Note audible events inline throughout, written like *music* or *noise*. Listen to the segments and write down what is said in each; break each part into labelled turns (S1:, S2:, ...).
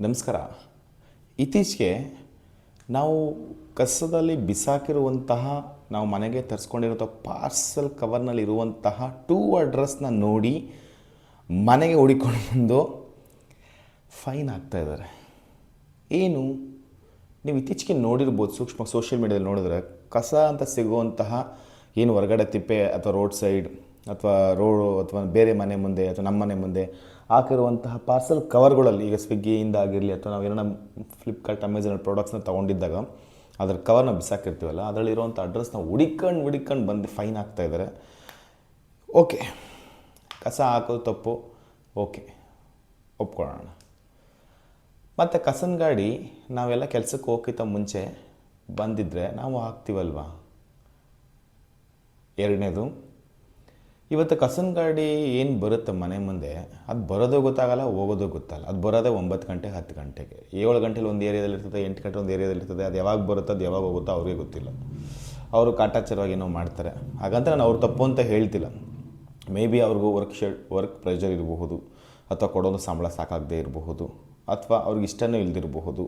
S1: ನಮಸ್ಕಾರ. ಇತ್ತೀಚೆಗೆ ನಾವು ಕಸದಲ್ಲಿ ಬಿಸಾಕಿರುವಂತಹ, ನಾವು ಮನೆಗೆ ತರಿಸ್ಕೊಂಡಿರುವಂಥ ಪಾರ್ಸಲ್ ಕವರ್ನಲ್ಲಿ ಇರುವಂತಹ ಟೂ ಅಡ್ರೆಸ್ನ ನೋಡಿ ಮನೆಗೆ ಓಡಿಕೊಂಡು ಬಂದು ಫೈನ್ ಆಗ್ತಾ ಇದ್ದಾರೆ. ಏನು? ನೀವು ಇತ್ತೀಚೆಗೆ ನೋಡಿರ್ಬೋದು, ಸೂಕ್ಷ್ಮ ಸೋಷಿಯಲ್ ಮೀಡಿಯಾದಲ್ಲಿ ನೋಡಿದ್ರೆ ಕಸ ಅಂತ ಸಿಗುವಂತಹ ಏನು ಹೊರಗಡೆ ತಿಪ್ಪೆ ಅಥವಾ ರೋಡ್ ಸೈಡ್ ಅಥವಾ ರೋಡು ಅಥವಾ ಬೇರೆ ಮನೆ ಮುಂದೆ ಅಥವಾ ನಮ್ಮ ಮನೆ ಮುಂದೆ ಹಾಕಿರುವಂತಹ ಪಾರ್ಸಲ್ ಕವರ್ಗಳಲ್ಲಿ ಈಗ ಸ್ವಿಗ್ಗಿಯಿಂದ ಆಗಿರಲಿ ಅಥವಾ ನಾವು ಏನಾರ ಫ್ಲಿಪ್ಕಾರ್ಟ್ ಅಮೆಝಾನ್ ಪ್ರಾಡಕ್ಟ್ಸ್ನ ತೊಗೊಂಡಿದ್ದಾಗ ಅದ್ರ ಕವರ್ನ ಬಿಸಾಕಿರ್ತೀವಲ್ಲ ಅದರಲ್ಲಿರುವಂಥ ಅಡ್ರೆಸ್ನ ಹುಡಿಕೊಂಡು ಹುಡಿಕೊಂಡು ಬಂದು ಫೈನ್ ಆಗ್ತಾ ಇದ್ದಾರೆ ಓಕೆ ಕಸ ಹಾಕೋದು ತಪ್ಪು. ಓಕೆ ಒಪ್ಕೊಳ್ಳೋಣ. ಮತ್ತು ಕಸನ ಗಾಡಿ ನಾವೆಲ್ಲ ಕೆಲಸಕ್ಕೆ ಹೋಗಿತ್ತ ಮುಂಚೆ ಬಂದಿದ್ದರೆ ನಾವು ಹಾಕ್ತೀವಲ್ವಾ? ಎರಡನೇದು. ಇವತ್ತು ಕಸನ್ ಗಾಡಿ ಏನು ಬರುತ್ತೆ ಮನೆ ಮುಂದೆ, ಅದು ಬರೋದು ಗೊತ್ತಾಗಲ್ಲ, ಹೋಗೋದು ಗೊತ್ತಲ್ಲ. ಅದು ಬರೋದೇ ಒಂಬತ್ತು ಗಂಟೆ, ಹತ್ತು ಗಂಟೆಗೆ. ಏಳು ಗಂಟೆಲಿ ಒಂದು ಏರಿಯಾದಲ್ಲಿ ಇರ್ತದೆ ಎಂಟು ಗಂಟೆ ಒಂದು ಏರಿಯಾದಲ್ಲಿ ಇರ್ತದೆ ಅದು ಯಾವಾಗ ಬರುತ್ತೆ, ಅದು ಯಾವಾಗ ಹೋಗುತ್ತೋ ಅವ್ರಿಗೆ ಗೊತ್ತಿಲ್ಲ. ಅವರು ಕಾಟಾಚಾರವಾಗಿ ಏನೋ ಮಾಡ್ತಾರೆ. ಹಾಗಂತ ನಾನು ಅವ್ರು ತಪ್ಪು ಅಂತ ಹೇಳ್ತಿಲ್ಲ. ಮೇ ಬಿ ಅವ್ರಿಗೂ ವರ್ಕ್ ಶೆಡ್ ವರ್ಕ್ ಪ್ರೆಷರ್ ಇರಬಹುದು, ಅಥವಾ ಕೊಡೋದು ಸಂಬಳ ಸಾಕಾಗದೆ ಇರಬಹುದು, ಅಥವಾ ಅವ್ರಿಗೆ ಇಷ್ಟವೂ ಇಲ್ದಿರಬಹುದು,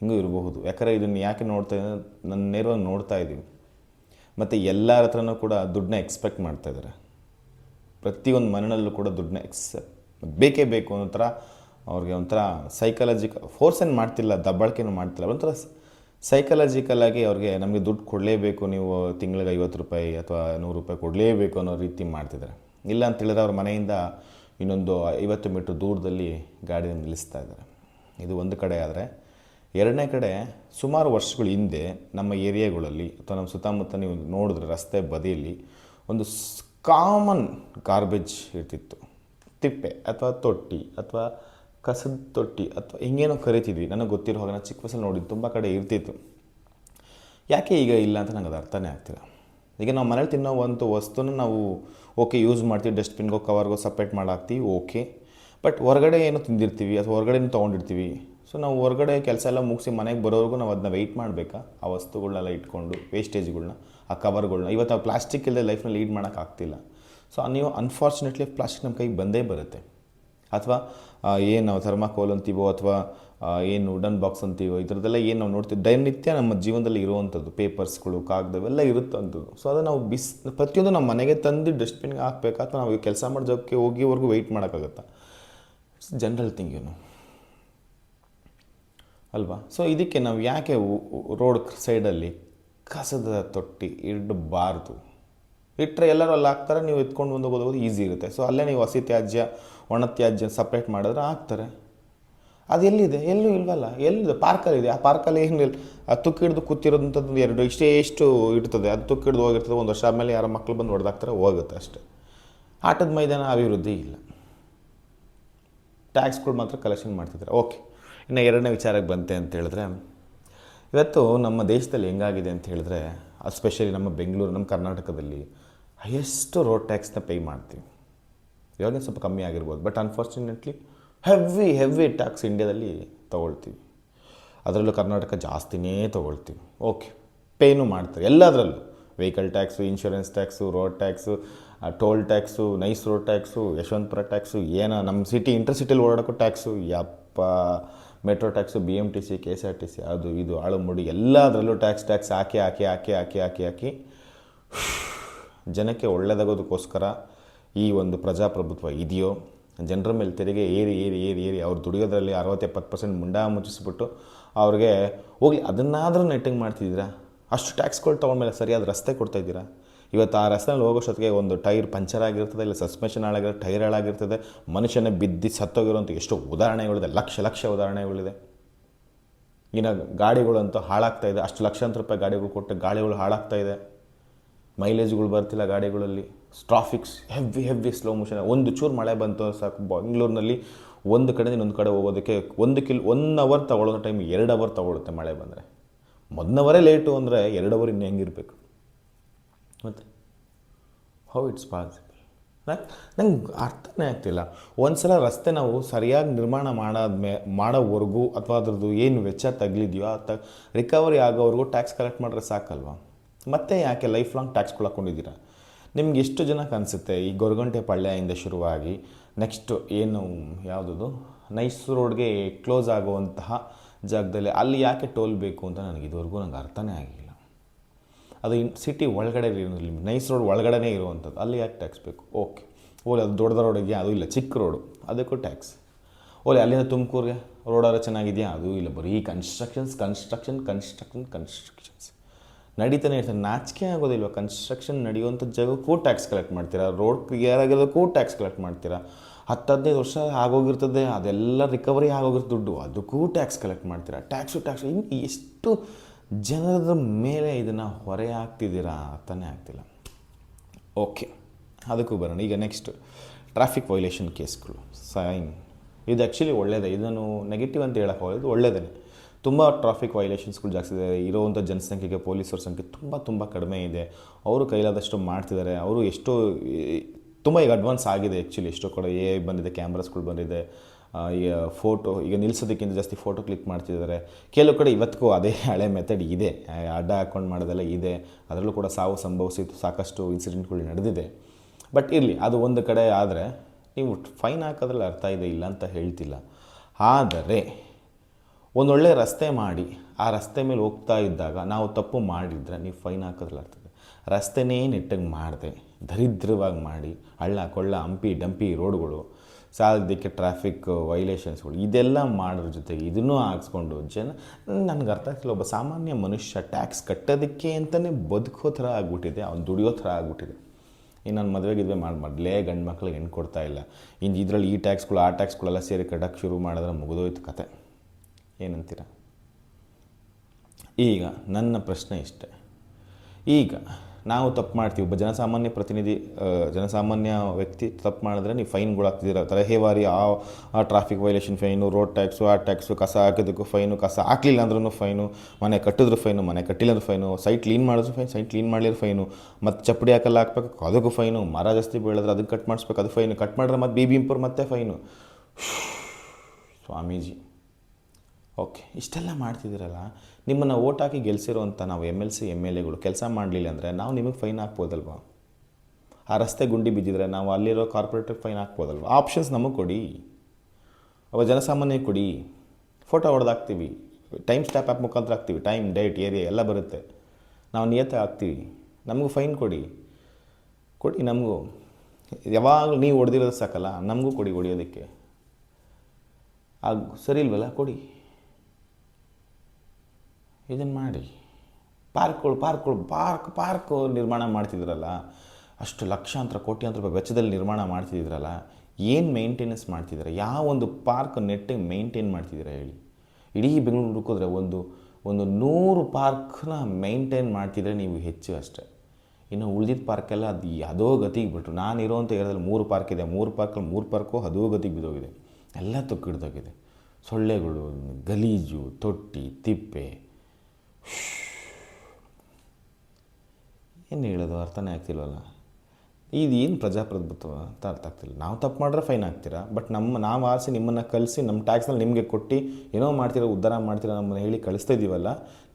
S1: ಹಿಂಗೂ ಇರಬಹುದು. ಯಾಕಂದರೆ ಇದನ್ನು ಯಾಕೆ ನೋಡ್ತಾ ನನ್ನ ನೇರವಾಗಿ ನೋಡ್ತಾ ಇದ್ದೀವಿ ಮತ್ತು ಎಲ್ಲರ ಹತ್ರನೂ ಕೂಡ ದುಡ್ಡನ್ನ ಎಕ್ಸ್ಪೆಕ್ಟ್ ಮಾಡ್ತಾ ಇದ್ದಾರೆ ಪ್ರತಿಯೊಂದು ಮನೆಯಲ್ಲೂ ಕೂಡ ದುಡ್ಡನ್ನ ಎಕ್ಸ್ ಬೇಕೇ ಬೇಕು ಅನ್ನೋ ಥರ ಅವ್ರಿಗೆ ಒಂಥರ ಸೈಕಾಲಜಿಕಲ್ ಫೋರ್ಸ್ ಏನು ಮಾಡ್ತಿಲ್ಲ, ದಬ್ಬಾಳಿಕೆನೂ ಮಾಡ್ತಿಲ್ಲ. ಒಂಥರ ಸೈಕಾಲಜಿಕಲ್ ಆಗಿ ಅವ್ರಿಗೆ ನಮಗೆ ದುಡ್ಡು ಕೊಡಲೇಬೇಕು, ನೀವು ತಿಂಗಳಿಗೆ ಐವತ್ತು ರೂಪಾಯಿ ಅಥವಾ ನೂರು ರೂಪಾಯಿ ಕೊಡಲೇಬೇಕು ಅನ್ನೋ ರೀತಿ ಮಾಡ್ತಿದ್ದಾರೆ. ಇಲ್ಲ ಅಂತ ಹೇಳಿದ್ರೆ ಅವ್ರ ಮನೆಯಿಂದ ಇನ್ನೊಂದು ಐವತ್ತು ಮೀಟ್ರ್ ದೂರದಲ್ಲಿ ಗಾಡಿನ ನಿಲ್ಲಿಸ್ತಾ ಇದ್ದಾರೆ. ಇದು ಒಂದು ಕಡೆ ಆದರೆ ಎರಡನೇ ಕಡೆ ಸುಮಾರು ವರ್ಷಗಳ ಹಿಂದೆ ನಮ್ಮ ಏರಿಯಾಗಳಲ್ಲಿ ಅಥವಾ ನಮ್ಮ ಸುತ್ತಮುತ್ತ ನೀವು ನೋಡಿದ್ರೆ ರಸ್ತೆ ಬದಿಯಲ್ಲಿ ಒಂದು ಕಾಮನ್ ಗಾರ್ಬೇಜ್ ಇರ್ತಿತ್ತು. ತಿಪ್ಪೆ ಅಥವಾ ತೊಟ್ಟಿ ಅಥವಾ ಕಸದ ತೊಟ್ಟಿ ಅಥವಾ ಹಿಂಗೇನೋ ಕರಿತಿದ್ವಿ. ನನಗೆ ಗೊತ್ತಿರೋ ಹಾಗೆ ನಾನು ಚಿಕ್ಕ ವಯಸ್ಸಲ್ಲಿ ನೋಡಿದ್ದು ತುಂಬ ಕಡೆ ಇರ್ತಿತ್ತು. ಯಾಕೆ ಈಗ ಇಲ್ಲ ಅಂತ ನನಗೆ ಅದು ಅರ್ಥನೇ ಆಗ್ತಿಲ್ಲ. ಈಗ ನಾವು ಮನೇಲಿ ತಿನ್ನೋ ಒಂದು ವಸ್ತುನ ನಾವು ಓಕೆ ಯೂಸ್ ಮಾಡ್ತೀವಿ, ಡಸ್ಟ್ಬಿನ್ಗೋ ಕವರ್ಗೋ ಸಪ್ರೇಟ್ ಮಾಡಾಕ್ತೀವಿ, ಓಕೆ. ಬಟ್ ಹೊರಗಡೆ ಏನೋ ತಿಂದಿರ್ತೀವಿ ಅಥವಾ ಹೊರಗಡೆನೂ ತೊಗೊಂಡಿರ್ತೀವಿ. ಸೊ ನಾವು ಹೊರಗಡೆ ಕೆಲಸ ಎಲ್ಲ ಮುಗಿಸಿ ಮನೆಗೆ ಬರೋವರೆಗೂ ನಾವು ಅದನ್ನ ವೆಯ್ಟ್ ಮಾಡಬೇಕಾ? ಆ ವಸ್ತುಗಳನ್ನೆಲ್ಲ ಇಟ್ಕೊಂಡು ವೇಸ್ಟೇಜ್ಗಳ್ನ ಆ ಕವರ್ಗಳನ್ನ ಇವತ್ತು ಆ ಪ್ಲಾಸ್ಟಿಕ್ ಇಲ್ಲದೆ ಲೈಫ್ನ ಲೀಡ್ ಮಾಡೋಕ್ಕಾಗ್ತಿಲ್ಲ ಸೊ ನೀವು ಅನ್ಫಾರ್ಚುನೇಟ್ಲಿ ಪ್ಲಾಸ್ಟಿಕ್ ನಮ್ಮ ಕೈಗೆ ಬಂದೇ ಬರುತ್ತೆ. ಅಥವಾ ಏನು ನಾವು ಥರ್ಮಾಕೋಲ್ ಅಂತೀವೋ ಅಥವಾ ಏನು ವುಡನ್ ಬಾಕ್ಸ್ ಅಂತೀವೋ, ಈ ಥರದ್ದೆಲ್ಲ ಏನು ನಾವು ನೋಡ್ತೀವಿ. ದೈನನಿತ್ಯ ನಮ್ಮ ಜೀವನದಲ್ಲಿ ಇರುವಂಥದ್ದು ಪೇಪರ್ಸ್ಗಳು ಕಾಗದವೆಲ್ಲ ಇರುತ್ತಂಥದ್ದು. ಸೊ ಅದು ನಾವು ಬಿಸ್, ಪ್ರತಿಯೊಂದು ನಮ್ಮ ಮನೆಗೆ ತಂದು ಡಸ್ಟ್ಬಿನ್ಗೆ ಹಾಕ್ಬೇಕಾ ಅಥವಾ ನಾವು ಕೆಲಸ ಮಾಡೋದಕ್ಕೆ ಹೋಗಿವರೆಗೂ ವೆಯ್ಟ್ ಮಾಡೋಕ್ಕಾಗತ್ತಾ? ಇಟ್ಸ್ ಜನರಲ್ ಥಿಂಗ್ ಏನು ಅಲ್ವಾ? ಸೊ ಇದಕ್ಕೆ ನಾವು ಯಾಕೆ ರೋಡ್ ಸೈಡಲ್ಲಿ ಕಸದ ತೊಟ್ಟಿ ಇಡಬಾರ್ದು. ಇಟ್ಟರೆ ಎಲ್ಲರೂ ಅಲ್ಲಿ ಹಾಕ್ತಾರೆ, ನೀವು ಎತ್ಕೊಂಡು ಬಂದು ಹೋಗೋದು ಈಸಿ ಇರುತ್ತೆ. ಸೊ ಅಲ್ಲೇ ನೀವು ಹಸಿ ತ್ಯಾಜ್ಯ, ಒಣ ತ್ಯಾಜ್ಯ ಸಪ್ರೇಟ್ ಮಾಡಿದ್ರೆ ಹಾಕ್ತಾರೆ. ಅದು ಎಲ್ಲಿದೆ? ಎಲ್ಲೂ ಇಲ್ವಲ್ಲ? ಎಲ್ಲಿದೆ? ಪಾರ್ಕಲ್ಲಿದೆ. ಆ ಪಾರ್ಕಲ್ಲಿ ಏನಿಲ್ಲ. ಅದು ತುಕ್ಕು ಹಿಡಿದು ಕೂತಿರೋದಂಥದ್ದು ಎರಡು, ಇಷ್ಟೇ ಎಷ್ಟು ಇರ್ತದೆ? ಅದು ತುಕ್ಕು ಹೋಗಿರ್ತದೆ. ಒಂದು ವರ್ಷ ಆದಮೇಲೆ ಯಾರೋ ಮಕ್ಕಳು ಬಂದು ಹೊಡೆದಾಕ್ತಾರೆ, ಹೋಗುತ್ತೆ ಅಷ್ಟೇ. ಆಟದ ಮೈದಾನ ಅಭಿವೃದ್ಧಿ ಇಲ್ಲ. ಟ್ಯಾಕ್ಸ್ಗಳು ಮಾತ್ರ ಕಲೆಕ್ಷನ್ ಮಾಡ್ತಿದ್ದಾರೆ. ಓಕೆ ಇನ್ನು ಎರಡನೇ ವಿಚಾರಕ್ಕೆ ಬಂತೆ ಅಂತ ಹೇಳಿದ್ರೆ ಇವತ್ತು ನಮ್ಮ ದೇಶದಲ್ಲಿ ಹೆಂಗಾಗಿದೆ ಅಂತ ಹೇಳಿದ್ರೆ ಅಸ್ಪೆಷಲಿ ನಮ್ಮ ಬೆಂಗಳೂರು, ನಮ್ಮ ಕರ್ನಾಟಕದಲ್ಲಿ ಹೈಯೆಸ್ಟ್ ರೋಡ್ ಟ್ಯಾಕ್ಸ್ನ ಪೇ ಮಾಡ್ತೀವಿ. ಇವಾಗ ಸ್ವಲ್ಪ ಕಮ್ಮಿ ಆಗಿರ್ಬೋದು but unfortunately heavy heavy tax ಇಂಡಿಯಾದಲ್ಲಿ ತೊಗೊಳ್ತೀವಿ. ಅದರಲ್ಲೂ ಕರ್ನಾಟಕ ಜಾಸ್ತಿನೇ ತೊಗೊಳ್ತೀವಿ. ಓಕೆ ಪೇನೂ ಮಾಡ್ತಾರೆ ಎಲ್ಲದರಲ್ಲೂ. Vehicle tax insurance tax road tax toll tax nice road tax Yeshwanthpur tax ಏನೋ ನಮ್ಮ ಸಿಟಿ ಇಂಟರ್ಸಿಟಿಲಿ ಓಡಾಡೋಕ್ಕೂ ಟ್ಯಾಕ್ಸು ಯಪ್ಪ. Metro tax B M T C K S R T C ಅದು ಇದು ಆಳು ಮುಡಿ ಎಲ್ಲದರಲ್ಲೂ ಟ್ಯಾಕ್ಸ್ ಟ್ಯಾಕ್ಸ್ ಹಾಕಿ ಹಾಕಿ ಹಾಕಿ ಹಾಕಿ ಹಾಕಿ ಹಾಕಿ. *sighs* ಜನಕ್ಕೆ ಒಳ್ಳೆಯದಾಗೋದಕ್ಕೋಸ್ಕರ ಈ ಒಂದು ಪ್ರಜಾಪ್ರಭುತ್ವ ಇದೆಯೋ? ಜನರ ಮೇಲೆ ತೆರಿಗೆ ಏರಿ ಏರಿ ಏರಿ ಏರಿ. ಅವ್ರು ದುಡಿಯೋದ್ರಲ್ಲಿ ಅರವತ್ತು ಎಪ್ಪತ್ತು ಪರ್ಸೆಂಟ್ ಮುಂಡಾ ಮುಚ್ಚಿಸ್ಬಿಟ್ಟು ಅವ್ರಿಗೆ ಹೋಗಿ ಅದನ್ನಾದರೂ ನೆಟ್ಟಿಂಗ್ ಮಾಡ್ತಿದ್ದೀರಾ? ಅಷ್ಟು ಟ್ಯಾಕ್ಸ್ಗಳು ತೊಗೊಂಡ್ಮೇಲೆ ಸರಿಯಾದ ರಸ್ತೆ ಕೊಡ್ತಾ ಇದ್ದೀರಾ? ಇವತ್ತು ಆ ರಸ್ತೆಯಲ್ಲಿ ಹೋಗೋಷ್ಟೊತ್ತಿಗೆ ಒಂದು ಟೈರ್ ಪಂಚರ್ ಆಗಿರ್ತದೆ, ಇಲ್ಲ ಸಸ್ಪೆನ್ಷನ್ ಹಾಳಾಗಿರೋ ಟೈರ್ ಹಾಳಾಗಿರ್ತದೆ, ಮನುಷ್ಯನ ಬಿದ್ದು ಸತ್ತೋಗಿರುವಂಥ ಎಷ್ಟು ಉದಾಹರಣೆಗಳಿದೆ, ಲಕ್ಷ ಲಕ್ಷ ಉದಾಹರಣೆಗಳಿದೆ. ಇನ್ನು ಗಾಡಿಗಳಂತೂ ಹಾಳಾಗ್ತಾ ಇದೆ, ಅಷ್ಟು ಲಕ್ಷಾಂತರ ರೂಪಾಯಿ ಗಾಡಿಗಳು ಕೊಟ್ಟು ಗಾಡಿಗಳು ಹಾಳಾಗ್ತಾ ಇದೆ. ಮೈಲೇಜ್ಗಳು ಬರ್ತಿಲ್ಲ ಗಾಡಿಗಳಲ್ಲಿ traffics heavy heavy slow motion ಒಂದು ಚೂರು ಮಳೆ ಬಂತು ಸಾಕು, ಬೆಂಗಳೂರಿನಲ್ಲಿ ಒಂದು ಕಡೆಯಿಂದ ಇನ್ನೊಂದು ಕಡೆ ಹೋಗೋದಕ್ಕೆ ಒಂದು ಕಿಲ್ ಒನ್ ಅವರ್ ತಗೊಳ್ಳೋ ಟೈಮ್ ಎರಡು ಅವರ್ ತಗೊಳುತ್ತೆ ಮಳೆ ಬಂದರೆ. ಮೊದಲವರೇ ಲೇಟು ಅಂದರೆ ಎರಡು ಅವರ್ ಇನ್ನು ಹೆಂಗಿರಬೇಕು? ಮತ್ತು ಹೌ ಇಟ್ಸ್ ಪಾಸಿಬಲ್ ನಂಗೆ ಅರ್ಥನೇ ಆಗ್ತಿಲ್ಲ. ಒಂದು ಸಲ ರಸ್ತೆ ನಾವು ಸರಿಯಾಗಿ ನಿರ್ಮಾಣ ಮಾಡಾದ್ಮೇ, ಮಾಡೋವರೆಗೂ ಅಥವಾ ಅದ್ರದ್ದು ಏನು ವೆಚ್ಚ ತಗಲಿದೆಯೋ ಆ ತಗ್ ರಿಕವರಿ ಆಗೋವರೆಗೂ ಟ್ಯಾಕ್ಸ್ ಕಲೆಕ್ಟ್ ಮಾಡಿದ್ರೆ ಸಾಕಲ್ವಾ? ಮತ್ತೆ ಯಾಕೆ ಲೈಫ್ ಲಾಂಗ್ ಟ್ಯಾಕ್ಸ್ ಕೊಳಕೊಂಡಿದ್ದೀರಾ ನಿಮ್ಗೆ ಎಷ್ಟು ಜನಕ್ಕೆ ಅನಿಸುತ್ತೆ ಈ ಗೊರಗಂಟೆ ಪಾಳ್ಯದಿಂದ ಶುರುವಾಗಿ ನೆಕ್ಸ್ಟು ಏನು ಯಾವುದದು? ನೈಸ್ ರೋಡ್ಗೆ ಕ್ಲೋಸ್ ಆಗುವಂತಹ ಜಾಗದಲ್ಲಿ ಅಲ್ಲಿ ಯಾಕೆ ಟೋಲ್ ಬೇಕು ಅಂತ ನನಗೆ ಇದುವರೆಗೂ ನಂಗೆ ಅರ್ಥನೇ ಆಗಿಲ್ಲ ಅದು ಇನ್ ಸಿಟಿ ಒಳಗಡೆ ಇರೋದಿಲ್ಲ ನೈಸ್ ರೋಡ್ ಒಳಗಡೆನೇ ಇರುವಂಥದ್ದು. ಅಲ್ಲಿ ಯಾಕೆ ಟ್ಯಾಕ್ಸ್ ಬೇಕು? ಓಕೆ ಓಲೆ, ಅದು ದೊಡ್ಡದ ರೋಡಿಗೆ ಅದು ಇಲ್ಲ, ಚಿಕ್ಕ ರೋಡು ಅದಕ್ಕೂ ಟ್ಯಾಕ್ಸ್ ಓಲೆ, ಅಲ್ಲಿಂದ ತುಮಕೂರಿಗೆ ರೋಡಾರ ಚೆನ್ನಾಗಿದೆಯಾ? ಅದು ಇಲ್ಲ, ಬರೀ ಕನ್ಸ್ಟ್ರಕ್ಷನ್ಸ್ ಕನ್ಸ್ಟ್ರಕ್ಷನ್ ಕನ್ಸ್ಟ್ರಕ್ಷನ್ ಕನ್ಸ್ಟ್ರಕ್ಷನ್ಸ್ ನಡೀತಾನೆ ಇರ್ತದೆ ನಾಚಿಕೆ ಆಗೋದಿಲ್ವ? ಕನ್ಸ್ಟ್ರಕ್ಷನ್ ನಡೆಯುವಂಥ ಜಾಗಕ್ಕೂ ಟ್ಯಾಕ್ಸ್ ಕಲೆಕ್ಟ್ ಮಾಡ್ತೀರಾ? ರೋಡ್ ಕ್ಲಿಯರ್ ಆಗಿರೋದಕ್ಕೂ ಟ್ಯಾಕ್ಸ್ ಕಲೆಕ್ಟ್ ಮಾಡ್ತೀರಾ? ಹತ್ತು, ಹದಿನೈದು ವರ್ಷ ಆಗೋಗಿರ್ತದೆ, ಅದೆಲ್ಲ ರಿಕವರಿ ಆಗೋಗಿರ್ತದೆ ದುಡ್ಡು. ಅದಕ್ಕೂ ಟ್ಯಾಕ್ಸ್ ಕಲೆಕ್ಟ್ ಮಾಡ್ತೀರಾ? ಟ್ಯಾಕ್ಸು ಟ್ಯಾಕ್ಸು ಇನ್ನು ಎಷ್ಟು ಜನರ ಮೇಲೆ ಇದನ್ನು ಹೊರೆ ಹಾಕ್ತಿದ್ದೀರಾ ಅರ್ಥನೇ ಆಗ್ತಿಲ್ಲ. ಓಕೆ ಅದಕ್ಕೂ ಬರೋಣ. ಈಗ ನೆಕ್ಸ್ಟ್ ಟ್ರಾಫಿಕ್ ವೈಲೇಷನ್ ಕೇಸ್ಗಳು ಸೈನ್ ಇದು ಆ್ಯಕ್ಚುಲಿ ಒಳ್ಳೆಯದೇ ಇದನ್ನು ನೆಗೆಟಿವ್ ಅಂತ ಹೇಳಕ್ಕೆ ಹೋಗೋದು ಒಳ್ಳೆಯದೇ ತುಂಬ ಟ್ರಾಫಿಕ್ ವೈಲೇಷನ್ಸ್ಗಳು ಜಾಸ್ತಿ ಇದೆ. ಇರೋವಂಥ ಜನಸಂಖ್ಯೆಗೆ ಪೊಲೀಸರ ಸಂಖ್ಯೆ ತುಂಬ ತುಂಬ ಕಡಿಮೆ ಇದೆ. ಅವರು ಕೈಲಾದಷ್ಟು ಮಾಡ್ತಿದ್ದಾರೆ. ಅವರು ಎಷ್ಟೋ, ತುಂಬ ಈಗ ಅಡ್ವಾನ್ಸ್ ಆಗಿದೆ ಆ್ಯಕ್ಚುಲಿ ಎಷ್ಟೋ ಕಡೆ ಎ ಬಂದಿದೆ ಕ್ಯಾಮ್ರಾಸ್ಗಳು ಬಂದಿದೆ. ಈಗ ಫೋಟೋ ಈಗ ನಿಲ್ಲಿಸೋದಕ್ಕಿಂತ ಜಾಸ್ತಿ ಫೋಟೋ ಕ್ಲಿಕ್ ಮಾಡ್ತಿದ್ದಾರೆ. ಕೆಲವು ಕಡೆ ಇವತ್ತಿಗೂ ಅದೇ *laughs* ಹಳೆ ಮೆಥಡ್ ಇದೆ. ಅಡ್ಡ ಹಾಕೊಂಡು ಮಾಡೋದೆಲ್ಲ ಇದೆ. ಅದರಲ್ಲೂ ಕೂಡ ಸಾವು ಸಂಭವಿಸಿತ್ತು ಸಾಕಷ್ಟು ಇನ್ಸಿಡೆಂಟ್ಗಳು ನಡೆದಿದೆ. ಬಟ್ ಇರಲಿ, ಅದು ಒಂದು ಕಡೆ ಆದರೆ ನೀವು ಫೈನ್ ಹಾಕೋದ್ರಲ್ಲಿ ಅರ್ಥ ಇದೆ, ಇಲ್ಲ ಅಂತ ಹೇಳ್ತಿಲ್ಲ. ಆದರೆ ಒಂದೊಳ್ಳೆ ರಸ್ತೆ ಮಾಡಿ, ಆ ರಸ್ತೆ ಮೇಲೆ ಹೋಗ್ತಾ ಇದ್ದಾಗ ನಾವು ತಪ್ಪು ಮಾಡಿದರೆ ನೀವು ಫೈನ್ ಹಾಕೋದ್ರಲ್ಲಿ ಅರ್ಥ ಇದೆ. ರಸ್ತೆನೇ ನೆಟ್ಟಗೆ ಮಾಡಿದೆ, ದರಿದ್ರವಾಗಿ ಮಾಡಿ, ಹಳ್ಳ, ಕೊಳ್ಳ, ಹಂಪಿ, ಡಂಪಿ, ರೋಡ್ಗಳು ಸಾಲದಕ್ಕೆ ಟ್ರಾಫಿಕ್ ವೈಲೇಷನ್ಸ್ಗಳು ಇದೆಲ್ಲ ಮಾಡೋದ್ರ ಜೊತೆಗೆ ಇದನ್ನೂ ಹಾಕ್ಸ್ಕೊಂಡು ಜನ, ನನಗೆ ಅರ್ಥ ಆಗ್ತಿಲ್ಲ, ಒಬ್ಬ ಸಾಮಾನ್ಯ ಮನುಷ್ಯ ಟ್ಯಾಕ್ಸ್ ಕಟ್ಟೋದಕ್ಕೆ ಅಂತಲೇ ಬದುಕೋ ಥರ ಆಗ್ಬಿಟ್ಟಿದೆ, ಅವ್ನು ದುಡಿಯೋ ಥರ ಆಗ್ಬಿಟ್ಟಿದೆ. ಇನ್ನು ನಾನು ಮದುವೆಗೆ ಇದುವೆ ಮಾಡಿ ಮಾಡಲೇ ಗಂಡು ಮಕ್ಳಿಗೆ ಹೆಣ್ಣು ಕೊಡ್ತಾ ಇಲ್ಲ. ಇನ್ನು ಇದರಲ್ಲಿ ಈ ಟ್ಯಾಕ್ಸ್ಗಳು ಆ ಟ್ಯಾಕ್ಸ್ಗಳೆಲ್ಲ ಸೇರಿ ಕಟ್ಟಕ್ಕೆ ಶುರು ಮಾಡಿದ್ರೆ ಮುಗಿದೋಯ್ತು ಕತೆ. ಏನಂತೀರ? ಈಗ ನನ್ನ ಪ್ರಶ್ನೆ ಇಷ್ಟೆ. ಈಗ ನಾವು ತಪ್ಪು ಮಾಡ್ತೀವಿ. ಒಬ್ಬ ಜನಸಾಮಾನ್ಯ ಪ್ರತಿನಿಧಿ ಜನಸಾಮಾನ್ಯ ವ್ಯಕ್ತಿ ತಪ್ಪು ಮಾಡಿದ್ರೆ ನೀವು ಫೈನ್ಗಳು ಹಾಕ್ತಿದ್ದೀರ ತರಹೇವಾರಿ ಆ ಆ traffic violation fine road tax ಆ ಟ್ಯಾಕ್ಸು ಕಸ ಹಾಕಿದ್ದಕ್ಕೂ ಫೈನು ಕಸ ಹಾಕಲಿಲ್ಲ ಅಂದ್ರೂ ಫೈನು ಮನೆ ಕಟ್ಟಿದ್ರು ಫೈನು ಮನೆ ಕಟ್ಟಿಲ್ಲ ಅಂದ್ರೆ ಫೈನು ಸೈಟ್ ಕ್ಲೀನ್ ಮಾಡಿದ್ರು ಫೈನ್ ಸೈಟ್ ಕ್ಲೀನ್ ಮಾಡಿದ್ರೆ ಫೈನು ಮತ್ತು ಚಪ್ಪಡಿ ಹಾಕಲ್ಲ ಹಾಕ್ಬೇಕು, ಅದಕ್ಕೂ ಫೈನು ಮರ ಜಾಸ್ತಿ ಬೀಳಿದ್ರೆ ಅದಕ್ಕೆ ಕಟ್ ಮಾಡಿಸ್ಬೇಕು, ಅದು ಫೈನು ಕಟ್ ಮಾಡಿದ್ರೆ ಮತ್ತು ಬಿ ಬಿ ಇಂಪರ್ ಮತ್ತೆ ಫೈನು ಸ್ವಾಮೀಜಿ, ಓಕೆ, ಇಷ್ಟೆಲ್ಲ ಮಾಡ್ತಿದ್ದೀರಲ್ಲ ನಿಮ್ಮನ್ನು ಓಟ್ ಹಾಕಿ ಅಂತ ನಾವು M L C M L ಎಗಳು ಕೆಲಸ ಮಾಡಲಿಲ್ಲ ಅಂದರೆ ನಾವು ನಿಮಗೆ ಫೈನ್ ಹಾಕ್ಬೋದಲ್ವಾ ಆ ರಸ್ತೆ ಗುಂಡಿ ಬಿದ್ದಿದ್ರೆ ನಾವು ಅಲ್ಲಿರೋ ಕಾರ್ಪೊರೇಟಿಗೆ ಫೈನ್ ಹಾಕ್ಬೋದಲ್ವ ಆಪ್ಷನ್ಸ್ ನಮಗೆ ಕೊಡಿ. ಅವ ಜನಸಾಮಾನ್ಯ ಕೊಡಿ. ಫೋಟೋ ಹೊಡೆದಾಕ್ತೀವಿ ಟೈಮ್ ಸ್ಟ್ಯಾಪ್ ಆ್ಯಪ್ ಮುಖಾಂತರ ಹಾಕ್ತೀವಿ. ಟೈಮ್ ಡೇಟ್ ಏರಿಯಾ ಎಲ್ಲ ಬರುತ್ತೆ. ನಾವು ನಿಯತ ಹಾಕ್ತೀವಿ. ನಮಗೂ ಫೈನ್ ಕೊಡಿ. ಕೊಡಿ ನಮಗೂ. ಯಾವಾಗಲೂ ನೀವು ಹೊಡೆದಿರೋದು ಸಾಕಲ್ಲ, ನಮಗೂ ಕೊಡಿ ಹೊಡಿಯೋದಕ್ಕೆ. ಆಗ, ಸರಿ ಇಲ್ವಲ್ಲ? ಕೊಡಿ. ಇದನ್ನು ಮಾಡಿ. ಪಾರ್ಕ್ಗಳು ಪಾರ್ಕ್ಗಳು, ಪಾರ್ಕ್ ಪಾರ್ಕ್ ನಿರ್ಮಾಣ ಮಾಡ್ತಿದ್ರಲ್ಲ, ಅಷ್ಟು ಲಕ್ಷಾಂತರ, ಕೋಟ್ಯಾಂತರ ರೂಪಾಯಿ ವೆಚ್ಚದಲ್ಲಿ ನಿರ್ಮಾಣ ಮಾಡ್ತಿದ್ರಲ್ಲ, ಏನು ಮೇಂಟೆನೆನ್ಸ್ ಮಾಡ್ತಿದ್ದೀರಾ ಯಾವ ಒಂದು ಪಾರ್ಕ್ ನೆಟ್ಟಿಗೆ ಮೇಂಟೈನ್ ಮಾಡ್ತಿದ್ದೀರಾ ಹೇಳಿ. ಇಡೀ ಬೆಂಗಳೂರು ಹುಡುಕಿದ್ರೆ ಒಂದು ಒಂದು ನೂರು ಪಾರ್ಕ್ನ ಮೇಂಟೈನ್ ಮಾಡ್ತಿದ್ರೆ ನೀವು ಹೆಚ್ಚು ಅಷ್ಟೇ. ಇನ್ನು ಉಳಿದಿದ್ದ ಪಾರ್ಕೆಲ್ಲ ಅದು ಯಾವುದೋ ಗತಿಗೆ ಬಿಟ್ಟರು ನಾನು ಇರೋವಂಥ ಏರಿಯಾದಲ್ಲಿ ಮೂರು ಪಾರ್ಕ್ ಇದೆ. ಮೂರು ಪಾರ್ಕಲ್ಲಿ ಮೂರು ಪಾರ್ಕು ಅದೋ ಗತಿಗೆ ಬಿದ್ದೋಗಿದೆ. ಎಲ್ಲ ತೊಕ್ಕಿಡ್ದೋಗಿದೆ ಸೊಳ್ಳೆಗಳು, ಗಲೀಜು, ತೊಟ್ಟಿ, ತಿಪ್ಪೆ ಏನು ಹೇಳೋದು? ಅರ್ಥನೇ ಆಗ್ತಿಲ್ವಲ್ಲ? ಇದು ಏನು ಪ್ರಜಾಪ್ರಭುತ್ವ ಅಂತ ಅರ್ಥ ಆಗ್ತಿಲ್ಲ. ನಾವು ತಪ್ಪು ಮಾಡಿದ್ರೆ ಫೈನ್ ಆಗ್ತೀರಾ? ಬಟ್ ನಮ್ಮ, ನಾವು ಆರಿಸಿ ನಿಮ್ಮನ್ನು ಕಲಿಸಿ ನಮ್ಮ ಟ್ಯಾಕ್ಸ್ನಲ್ಲಿ ನಿಮಗೆ ಕೊಟ್ಟು ಏನೋ ಮಾಡ್ತೀರ ಉದ್ಧಾರ ಮಾಡ್ತೀರ ನಮ್ಮನ್ನು ಹೇಳಿ ಕಳಿಸ್ತಾ ಇದ್ದೀವಲ್ಲ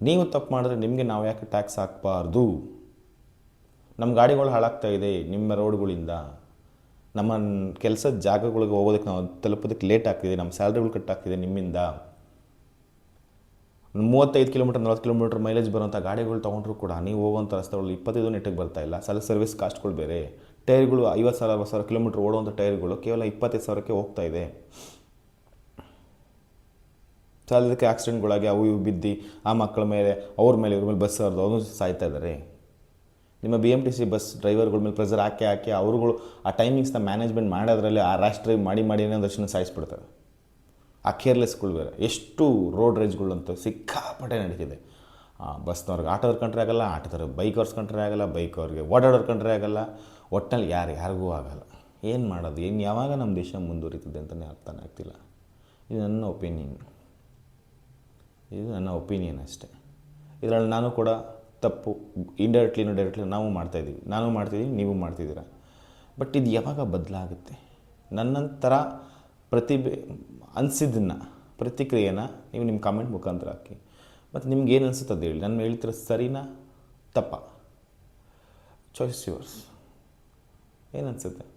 S1: ನೀವು ತಪ್ಪು ಮಾಡಿದ್ರೆ ನಿಮಗೆ ನಾವು ಯಾಕೆ ಟ್ಯಾಕ್ಸ್ ಹಾಕಬಾರ್ದು? ನಮ್ಮ ಗಾಡಿಗಳು ಹಾಳಾಗ್ತಾ ಇದೆ, ನಿಮ್ಮ ರೋಡ್ಗಳಿಂದ ನಮ್ಮ ಕೆಲಸದ ಜಾಗಗಳಿಗೆ ಹೋಗೋದಕ್ಕೆ ನಾವು ತಲುಪೋದಕ್ಕೆ ಲೇಟ್ ಆಗ್ತಿದೆ ನಮ್ಮ ಸ್ಯಾಲ್ರಿಗಳು ಕಟ್ ಆಗ್ತಿದೆ ನಿಮ್ಮಿಂದ. ಮೂವತ್ತೈದು ಕಿಲೋಮೀಟರ್, ನಲ್ವತ್ತು ಕಿಲೋಮೀಟರ್ ಮೈಲೇಜ್ ಬರುವಂಥ ಗಾಡಿಗಳು ತೊಗೊಂಡ್ರು ಕೂಡ ನೀವು ಹೋಗುವಂಥ ರಸ್ತೆಗಳು ಇಪ್ಪತ್ತೈದು ನೆಟ್ಟಿಗೆ ಬರ್ತಾ ಇಲ್ಲ. ಸಲ ಸರ್ವಿಸ್ ಕಾಸ್ಟ್ಗಳು ಬೇರೆ. ಟೈರ್ಗಳು ಐವತ್ತು ಸಾವಿರ, ಅರವತ್ತು ಸಾವಿರ ಕಿಲೋಮೀಟ್ರ್ ಓಡುವಂಥ ಟೈರ್ಗಳು ಕೇವಲ ಇಪ್ಪತ್ತೈದು ಸಾವಿರಕ್ಕೆ ಹೋಗ್ತಾ ಇದೆ. ಅದಕ್ಕೆ ಆಕ್ಸಿಡೆಂಟ್ಗಳಾಗಿ ಅವು ಇವು ಬಿದ್ದು ಆ ಮಕ್ಕಳ ಮೇಲೆ, ಅವ್ರ ಮೇಲೆ, ಇವ್ರ ಮೇಲೆ ಬಸ್ ಅವ್ರದ್ದು ಅವನು ಸಾಯ್ತಾ ಇದ್ದಾರೆ. ನಿಮ್ಮ B M T C bus ಡ್ರೈವರ್ಗಳ ಮೇಲೆ ಪ್ರೆಸರ್ ಹಾಕಿ ಹಾಕಿ, ಅವರುಗಳು ಆ ಟೈಮಿಂಗ್ಸ್ನ ಮ್ಯಾನೇಜ್ಮೆಂಟ್ ಮಾಡೋದ್ರಲ್ಲಿ ಆ ರ್ಯಾಶ್ ಡ್ರೈವ್ ಮಾಡಿ ಮಾಡಿ ಒಂದಷ್ಟು ಸಾಯಿಸ್ಬಿಡ್ತಾರೆ. ಆ ಕೇರ್ಲೆಸ್ಗಳು ಬೇರೆ. ಎಷ್ಟು ರೋಡ್ ರೇಜ್ಗಳಂತೂ ಸಿಕ್ಕಾಪಟ್ಟೆ ನಡೀತಿದೆ. ಬಸ್ನವ್ರಿಗೆ ಆಟೋದ್ರ ಕಂಡ್ರೆ ಆಗಲ್ಲ ಬೈಕ್ ಬೈಕರ್ಸ್ ಕಂಡ್ರೆ ಆಗಲ್ಲ ಬೈಕ್ ಅವ್ರಿಗೆ ಓಡಾಡೋರು ಕಂಡ್ರೆ ಆಗಲ್ಲ. ಒಟ್ಟಿನಲ್ಲಿ ಯಾರು ಯಾರಿಗೂ ಆಗಲ್ಲ. ಏನು ಮಾಡೋದು? ಏನು ಯಾವಾಗ ನಮ್ಮ ದೇಶ ಮುಂದುವರಿತಿದೆ ಅಂತಲೇ ಅರ್ಥನೇ ಆಗ್ತಿಲ್ಲ. ಇದು ನನ್ನ ಒಪಿನಿಯನ್. ಇದು ನನ್ನ ಒಪಿನಿಯನ್ ಅಷ್ಟೇ. ಇದರಲ್ಲಿ ನಾನು ಕೂಡ ತಪ್ಪು ಇಂಡೈರೆಕ್ಟ್ಲಿನೂ ಡೈರೆಕ್ಟ್ಲಿ ನಾವು ಮಾಡ್ತಾಯಿದ್ದೀವಿ ನಾನು ಮಾಡ್ತಿದ್ದೀನಿ ನೀವು ಮಾಡ್ತಿದ್ದೀರಾ ಬಟ್ ಇದು ಯಾವಾಗ ಬದಲಾಗುತ್ತೆ? ನನ್ನಂತರ ಪ್ರತಿಭೆ ಅನಿಸಿದ್ದನ್ನು, ಪ್ರತಿಕ್ರಿಯೆನ ನೀವು ನಿಮ್ಮ ಕಾಮೆಂಟ್ ಮುಖಾಂತರ ಹಾಕಿ. ಮತ್ತು ನಿಮ್ಗೆ ಏನು ಅನಿಸುತ್ತೆ ಅದು ಹೇಳಿ. ನಾನು ಹೇಳ್ತಿರೋ ಸರಿನಾ, ತಪ್ಪ? ಚಾಯ್ಸ್ ಯುವರ್ಸ್ ಏನು ಅನಿಸುತ್ತೆ?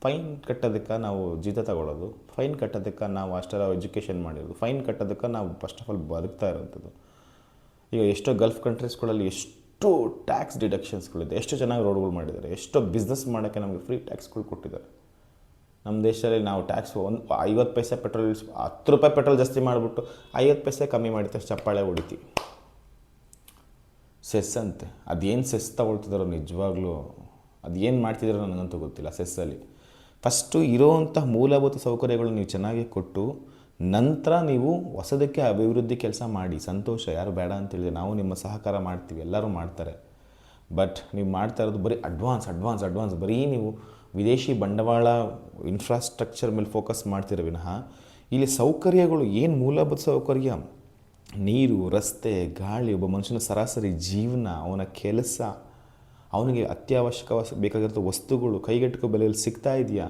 S1: ಫೈನ್ ಕಟ್ಟೋದಕ್ಕೆ ನಾವು ಜೀತ ತಗೊಳ್ಳೋದು ಫೈನ್ ಕಟ್ಟೋದಕ್ಕೆ ನಾವು ಅಷ್ಟರ ಎಜುಕೇಷನ್ ಮಾಡಿರೋದು. ಫೈನ್ ಕಟ್ಟೋದಕ್ಕೆ ನಾವು ಫಸ್ಟ್ ಆಫ್ ಆಲ್ ಬದುಕ್ತಾ ಇರೋಂಥದ್ದು. ಈಗ ಎಷ್ಟೋ ಗಲ್ಫ್ ಕಂಟ್ರೀಸ್ಗಳಲ್ಲಿ ಎಷ್ಟು ಟ್ಯಾಕ್ಸ್ ಡಿಡಕ್ಷನ್ಸ್ಗಳಿದೆ ಎಷ್ಟು ಚೆನ್ನಾಗಿ ರೋಡ್ಗಳು ಮಾಡಿದ್ದಾರೆ. ಎಷ್ಟೋ ಬಿಸ್ನೆಸ್ ಮಾಡೋಕ್ಕೆ ನಮಗೆ ಫ್ರೀ ಟ್ಯಾಕ್ಸ್ಗಳು ಕೊಟ್ಟಿದ್ದಾರೆ. ನಮ್ಮ ದೇಶದಲ್ಲಿ ನಾವು ಟ್ಯಾಕ್ಸ್ ಒಂದು ಐವತ್ತು ಪೈಸೆ ಪೆಟ್ರೋಲ್ ಹತ್ತು ರೂಪಾಯಿ ಪೆಟ್ರೋಲ್ ಜಾಸ್ತಿ ಮಾಡಿಬಿಟ್ಟು ಐವತ್ತು ಪೈಸೆ ಕಮ್ಮಿ ಮಾಡಿದ ಚಪ್ಪಾಳೆ ಹೊಡಿತೀವಿ. ಸೆಸ್ ಅಂತೆ. ಅದೇನು ಸೆಸ್ ತಗೊಳ್ತಿದಾರೋ ನಿಜವಾಗ್ಲೂ, ಅದೇನು ಮಾಡ್ತಿದ್ದಾರೋ ನನಗಂತೂ ಗೊತ್ತಿಲ್ಲ ಸೆಸ್ಸಲ್ಲಿ. ಫಸ್ಟು ಇರೋವಂಥ ಮೂಲಭೂತ ಸೌಕರ್ಯಗಳು ನೀವು ಚೆನ್ನಾಗಿ ಕೊಟ್ಟು, ನಂತರ ನೀವು ಹೊಸದಕ್ಕೆ ಅಭಿವೃದ್ಧಿ ಕೆಲಸ ಮಾಡಿ, ಸಂತೋಷ, ಯಾರು ಬೇಡ ಅಂತೇಳಿದ್ರೆ ನಾವು ನಿಮ್ಮ ಸಹಕಾರ ಮಾಡ್ತೀವಿ, ಎಲ್ಲರೂ ಮಾಡ್ತಾರೆ. ಬಟ್ ನೀವು ಮಾಡ್ತಾ ಇರೋದು ಬರೀ ಅಡ್ವಾನ್ಸ್ ಅಡ್ವಾನ್ಸ್ ಅಡ್ವಾನ್ಸ್ ಬರೀ ನೀವು ವಿದೇಶಿ ಬಂಡವಾಳ ಇನ್ಫ್ರಾಸ್ಟ್ರಕ್ಚರ್ ಮೇಲೆ ಫೋಕಸ್ ಮಾಡ್ತಿರೋ ವಿನಃ, ಇಲ್ಲಿ ಸೌಕರ್ಯಗಳು ಏನು ಮೂಲಭೂತ ಸೌಕರ್ಯ? ನೀರು, ರಸ್ತೆ, ಗಾಳಿ, ಒಬ್ಬ ಮನುಷ್ಯನ ಸರಾಸರಿ ಜೀವನ, ಅವನ ಕೆಲಸ, ಅವನಿಗೆ ಅತ್ಯವಶ್ಯಕ ಬೇಕಾಗಿರೋ ವಸ್ತುಗಳು ಕೈಗೆಟುಕೋ ಬೆಲೆಯಲ್ಲಿ ಸಿಗ್ತಾ ಇದೆಯಾ?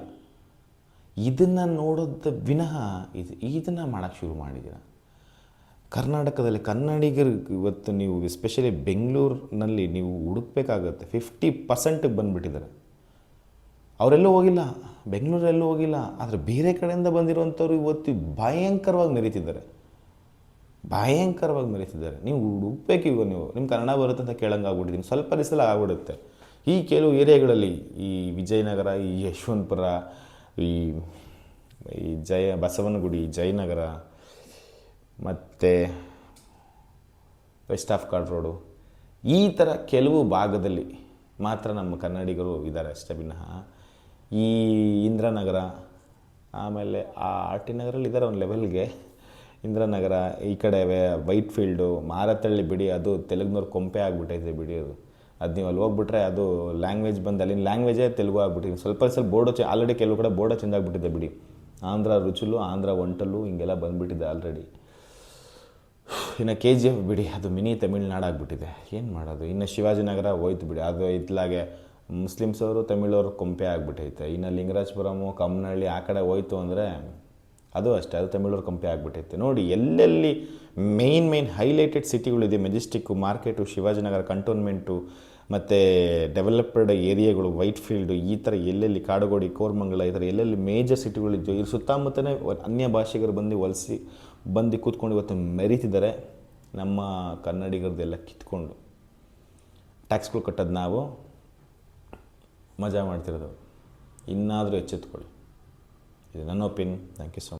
S1: ಇದನ್ನು ನೋಡೋದ ವಿನಃ ಇದು, ಇದನ್ನು ಮಾಡೋಕ್ಕೆ ಶುರು ಮಾಡಿದ್ದೀರಾ? ಕರ್ನಾಟಕದಲ್ಲಿ ಕನ್ನಡಿಗರಿಗೆ ಇವತ್ತು ನೀವು ಎಸ್ಪೆಷಲಿ ಬೆಂಗಳೂರಿನಲ್ಲಿ ನೀವು ಹುಡುಕ್ಬೇಕಾಗತ್ತೆ. ಫಿಫ್ಟಿ ಪರ್ಸೆಂಟಿಗೆ ಬಂದುಬಿಟ್ಟಿದ್ದಾರೆ. ಅವರೆಲ್ಲೂ ಹೋಗಿಲ್ಲ, ಬೆಂಗಳೂರೆಲ್ಲೂ ಹೋಗಿಲ್ಲ, ಆದರೆ ಬೇರೆ ಕಡೆಯಿಂದ ಬಂದಿರುವಂಥವ್ರು ಇವತ್ತು ಭಯಂಕರವಾಗಿ ಮೆರೀತಿದ್ದಾರೆ. ಭಯಂಕರವಾಗಿ ಮೆರೀತಿದ್ದಾರೆ. ನೀವು ಹುಡುಕ್ಬೇಕು ಇವಾಗ ನೀವು. ನಿಮ್ಮ ಕನ್ನಡ ಬರುತ್ತೆ ಅಂತ ಕೇಳಂಗೆ ಆಗ್ಬಿಟ್ಟಿದ್ದೀನಿ. ಸ್ವಲ್ಪ ದಿವಸಲ್ಲ ಆಗ್ಬಿಡುತ್ತೆ. ಈ ಕೆಲವು ಏರಿಯಾಗಳಲ್ಲಿ ಈ ವಿಜಯನಗರ, ಈ ಯಶವಂತಪುರ, ಈ ಈ ಜಯ, ಬಸವನಗುಡಿ, ಜಯನಗರ, ಮತ್ತು ವೆಸ್ಟ್ ಆಫ್ ಕಾರ್ಡ್ ರೋಡು ಈ ಥರ ಕೆಲವು ಭಾಗದಲ್ಲಿ ಮಾತ್ರ ನಮ್ಮ ಕನ್ನಡಿಗರು ಇದ್ದಾರೆ ಅಷ್ಟೇ. ವಿನಃ ಈ ಇಂದ್ರನಗರ, ಆಮೇಲೆ ಆ ಆರ್ ಟಿ ನಗರಲ್ಲಿ ಇದ್ದಾರೆ ಒಂದು ಲೆವೆಲ್ಗೆ ಇಂದ್ರನಗರ, ಈ ಕಡೆ ವೈಟ್ ಫೀಲ್ಡು ಮಾರತಳ್ಳಿ ಬಿಡಿ, ಅದು ತೆಲುಗ್ನವ್ರು ಕೊಂಪೆ ಆಗಿಬಿಟ್ಟೈತೆ ಬಿಡಿ ಅದು. ಅದು ನೀವು ಅಲ್ಲಿ ಹೋಗ್ಬಿಟ್ರೆ ಅದು ಲ್ಯಾಂಗ್ವೇಜ್ ಬಂದು ಅಲ್ಲಿನ ಲ್ಯಾಂಗ್ವೇಜೇ ತೆಲುಗು ಆಗಿಬಿಟ್ಟಿದೆ. ಸ್ವಲ್ಪ ಸ್ವಲ್ಪ ಬೋರ್ಡು ಚೆ ಆಲ್ರೆಡಿ ಕೆಲವು ಕಡೆ ಬೋರ್ಡ ಚೇಂಜ್ ಆಗಿಬಿಟ್ಟಿದೆ ಬಿಡಿ. ಆಂಧ್ರ ರುಚುಲು, ಆಂಧ್ರ ಒಂಟಲು, ಹಿಂಗೆಲ್ಲ ಬಂದುಬಿಟ್ಟಿದೆ ಆಲ್ರೆಡಿ ಇನ್ನು ಕೆ ಜಿ ಎಫ್ ಬಿಡಿ, ಅದು ಮಿನಿ ತಮಿಳ್ನಾಡು ಆಗಿಬಿಟ್ಟಿದೆ. ಏನು ಮಾಡೋದು? ಇನ್ನು ಶಿವಾಜಿನಗರ ಹೋಯ್ತು ಬಿಡಿ. ಅದು ಇತ್ಲಾಗೆ ಮುಸ್ಲಿಮ್ಸ್ ಅವರು ತಮಿಳವರು ಕೊಂಪೆ ಆಗಿಬಿಟ್ಟೈತೆ. ಇನ್ನು ಲಿಂಗರಾಜಪುರಮು ಕಮ್ಮನಹಳ್ಳಿ ಆ ಕಡೆ ಹೋಯ್ತು ಅಂದರೆ ಅದು ಅಷ್ಟೇ, ಅದು ತಮಿಳವ್ರ ಕಂಪೆ ಆಗಿಬಿಟ್ಟೈತೆ. ನೋಡಿ, ಎಲ್ಲೆಲ್ಲಿ ಮೇಯ್ನ್ ಮೇಯ್ನ್ ಹೈಲೈಟೆಡ್ ಸಿಟಿಗಳಿದೆ ಮೆಜೆಸ್ಟಿಕ್ಕು ಮಾರ್ಕೆಟು ಶಿವಾಜಿನಗರ ಕಂಟೋನ್ಮೆಂಟು ಮತ್ತು ಡೆವಲಪ್ಡ್ ಏರಿಯಾಗಳು ವೈಟ್ ಫೀಲ್ಡು ಈ ಥರ ಎಲ್ಲೆಲ್ಲಿ ಕಾಡುಗೋಡಿ, ಕೋರ್ಮಂಗಲ, ಈ ಥರ ಎಲ್ಲೆಲ್ಲಿ ಮೇಜರ್ ಸಿಟಿಗಳಿದ್ದು ಇದ್ರ ಸುತ್ತಮುತ್ತನೇ ಅನ್ಯ ಭಾಷಿಗರು ಬಂದು ವಲಸಿ ಬಂದು ಕೂತ್ಕೊಂಡು ಇವತ್ತು ಮೆರೀತಿದ್ದಾರೆ. ನಮ್ಮ ಕನ್ನಡಿಗರದೆಲ್ಲ ಕಿತ್ಕೊಂಡು. ಟ್ಯಾಕ್ಸ್ಗಳು ಕಟ್ಟೋದು ನಾವು. ಮಜಾ ಮಾಡ್ತಿರೋದು. ಇನ್ನಾದರೂ ಎಚ್ಚೆತ್ಕೊಳ್ಳಿ. ಇದು ನನ್ನ ಒಪಿನ್ ಥ್ಯಾಂಕ್ ಯು ಸೊ